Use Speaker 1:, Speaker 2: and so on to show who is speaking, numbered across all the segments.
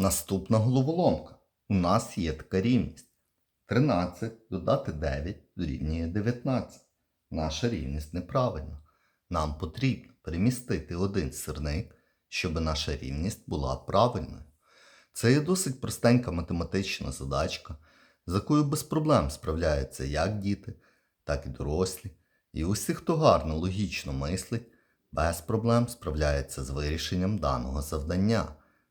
Speaker 1: Наступна головоломка. У нас є така рівність. 13 додати 9 дорівнює 19. Наша рівність неправильна. Нам потрібно перемістити один сирник, щоб наша рівність була правильною. Це є досить простенька математична задачка, з якою без проблем справляються як діти, так і дорослі. І усі, хто гарно логічно мислить, без проблем справляється з вирішенням даного завдання.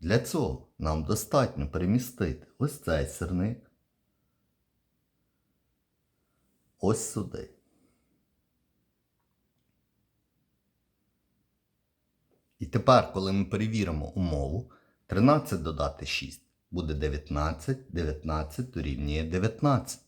Speaker 1: Для цього нам достатньо перемістити ось цей сирник ось сюди. І тепер, коли ми перевіримо умову, 13 додати 6 буде 19, 19 дорівнює 19.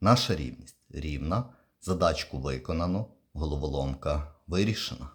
Speaker 1: Наша рівність рівна, задачку виконано, головоломка вирішена.